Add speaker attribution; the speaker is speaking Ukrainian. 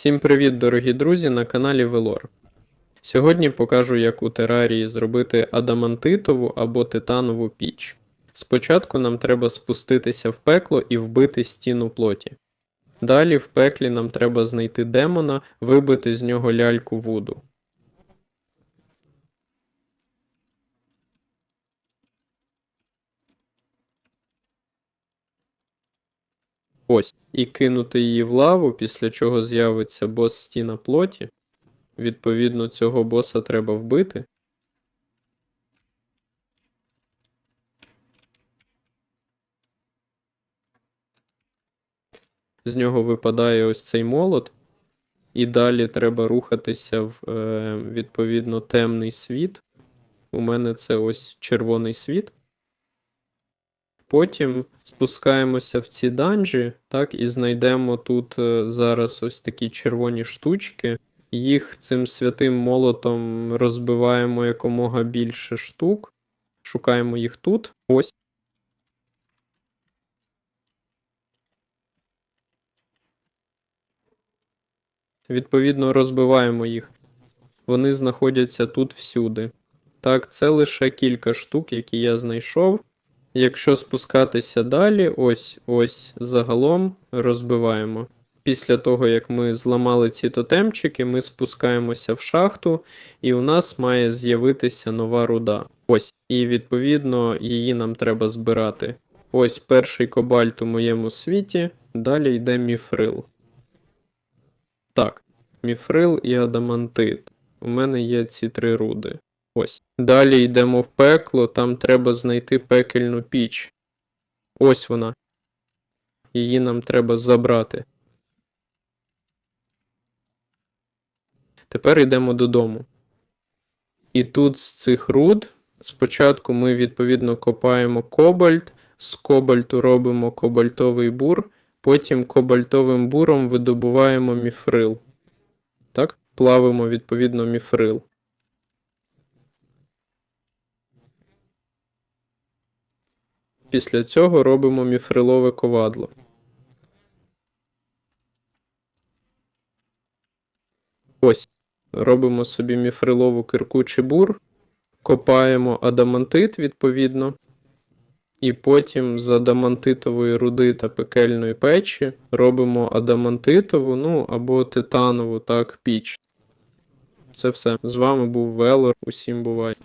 Speaker 1: Всім привіт, дорогі друзі, на каналі Велор. Сьогодні покажу, як у терарії зробити адамантитову або титанову піч. Спочатку нам треба спуститися в пекло і вбити стіну плоті. Далі в пеклі нам треба знайти демона, вибити з нього ляльку вуду. Ось, і кинути її в лаву, після чого з'явиться бос стіна плоті. Відповідно, цього боса треба вбити. З нього випадає ось цей молот, і далі треба рухатися в е, відповідно темний світ. У мене це ось червоний світ. Потім спускаємося в ці данжі, так, і знайдемо тут е, зараз ось такі червоні штучки. Їх цим святим молотом розбиваємо якомога більше штук. Шукаємо їх тут. Ось. Відповідно, розбиваємо їх. Вони знаходяться тут всюди. Так, це лише кілька штук, які я знайшов. Якщо спускатися далі, ось ось загалом розбиваємо. Після того, як ми зламали ці тотемчики, ми спускаємося в шахту, і у нас має з'явитися нова руда. Ось, і відповідно її нам треба збирати. Ось перший кобальт у моєму світі, далі йде міфрил. Так, міфрил і адамантит. У мене є ці три руди. Ось. Далі йдемо в пекло, там треба знайти пекельну піч. Ось вона. Її нам треба забрати. Тепер йдемо додому. І тут з цих руд спочатку ми відповідно копаємо кобальт, з кобальту робимо кобальтовий бур, потім кобальтовим буром видобуваємо міфрил. Так? Плавимо відповідно міфрил. Після цього робимо міфрилове ковадло. Ось. Робимо собі міфрилову кирку чи бур, копаємо адамантит відповідно. І потім з адамантитової руди та пекельної печі робимо адамантитову, ну або титанову так, піч. Це все. З вами був Велор. Усім бувай.